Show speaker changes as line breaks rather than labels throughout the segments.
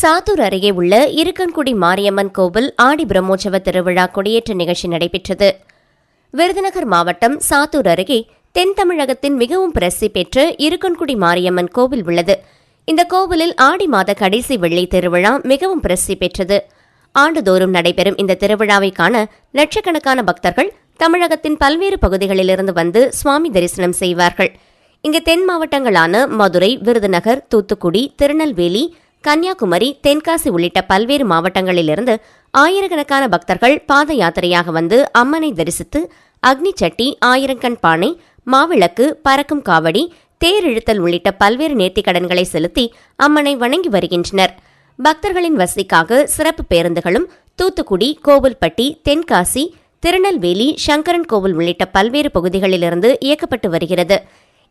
சாத்தூர் அருகே உள்ள இருக்கன்குடி மாரியம்மன் கோவில் ஆடி பிரம்மோற்சவ திருவிழா கொடியேற்ற நிகழ்ச்சி நடைபெற்றது. விருதுநகர் மாவட்டம் சாத்தூர் அருகே தென் தமிழகத்தின் மிகவும் பிரசித்தி பெற்ற இருக்கன்குடி மாரியம்மன் கோவில் உள்ளது. இந்த கோவிலில் ஆடி மாத கடைசி வெள்ளி திருவிழா மிகவும் பிரசித்தி பெற்றது. ஆண்டுதோறும் நடைபெறும் இந்த திருவிழாவை காண லட்சக்கணக்கான பக்தர்கள் தமிழகத்தின் பல்வேறு பகுதிகளிலிருந்து வந்து சுவாமி தரிசனம் செய்வார்கள். இங்கு தென் மாவட்டங்களான மதுரை விருதுநகர் தூத்துக்குடி திருநெல்வேலி கன்னியாகுமரி தென்காசி உள்ளிட்ட பல்வேறு மாவட்டங்களிலிருந்து ஆயிரக்கணக்கான பக்தர்கள் பாத யாத்திரையாக வந்து அம்மனை தரிசித்து அக்னி சட்டி ஆயிரங்கண் பானை மாவிளக்கு பறக்கும் காவடி தேரிழுத்தல் உள்ளிட்ட பல்வேறு நேர்த்திக்கடன்களை செலுத்தி அம்மனை வணங்கி வருகின்றனர். பக்தர்களின் வசதிக்காக சிறப்பு பேருந்துகளும் தூத்துக்குடி கோவில்பட்டி தென்காசி திருநெல்வேலி சங்கரன் கோவில் உள்ளிட்ட பல்வேறு பகுதிகளிலிருந்து இயக்கப்பட்டு வருகிறது.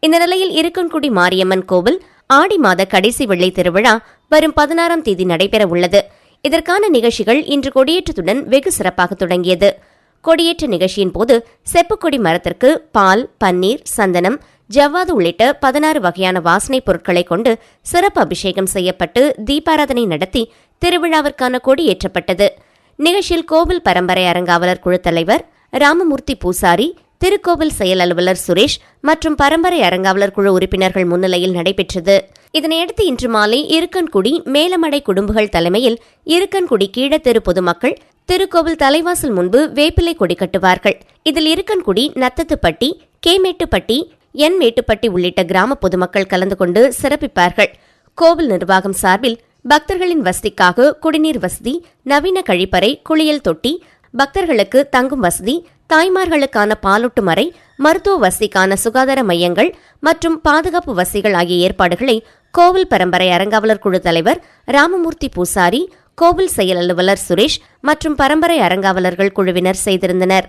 இந்த நிலையில் இருக்கன்குடி மாரியம்மன் கோவில் ஆடி மாத கடைசி வெள்ளை திருவிழா வரும் பதினாறாம் தேதி நடைபெற உள்ளது இதற்கான நிகழ்ச்சிகள் இன்று கொடியேற்றத்துடன் வெகு சிறப்பாக தொடங்கியது. கொடியேற்ற நிகழ்ச்சியின் போது செப்புக்கொடி மரத்திற்கு பால் பன்னீர் சந்தனம் ஜவ்வாது உள்ளிட்ட பதினாறு வகையான வாசனைப் பொருட்களை கொண்டு சிறப்பு அபிஷேகம் செய்யப்பட்டு தீபாராதனை நடத்தி திருவிழாவிற்கான கொடி ஏற்றப்பட்டது. நிகழ்ச்சியில் கோவில் பரம்பரை அரங்காவலர் குழு தலைவர் ராமமூர்த்தி பூசாரி திருக்கோவில் செயல் அலுவலர் சுரேஷ் மற்றும் பரம்பரை அரங்காவலர் குழு உறுப்பினர்கள் முன்னிலையில் நடைபெற்றது. இதனையடுத்து இன்று மாலை இருக்கன்குடி மேலமடை குடும்பங்கள் தலைமையில் இருக்கன்குடி கீழத்தெரு பொதுமக்கள் திருக்கோவில் தலைவாசல் முன்பு வேப்பிலை கொடி கட்டுவார்கள். இதில் இருக்கன்குடி நத்தத்துப்பட்டி கேமேட்டுப்பட்டி என் மேட்டுப்பட்டி உள்ளிட்ட கிராம பொதுமக்கள் கலந்து கொண்டு சிறப்பிப்பார்கள். கோவில் நிர்வாகம் சார்பில் பக்தர்களின் வசதிக்காக குடிநீர் வசதி நவீன கழிப்பறை குளியல் தொட்டி பக்தர்களுக்கு தங்கும் வசதி தாய்மார்களுக்கான பாலூட்டும் அறை மருத்துவ வசதிக்கான சுகாதார மையங்கள் மற்றும் பாதுகாப்பு வசதிகள் ஆகிய ஏற்பாடுகளை கோவில் பரம்பரை அரங்காவலர் குழு தலைவர் ராமமூர்த்தி பூசாரி கோவில் செயல் அலுவலர் சுரேஷ் மற்றும் பரம்பரை அரங்காவலர்கள் குழுவினர் செய்திருந்தனர்.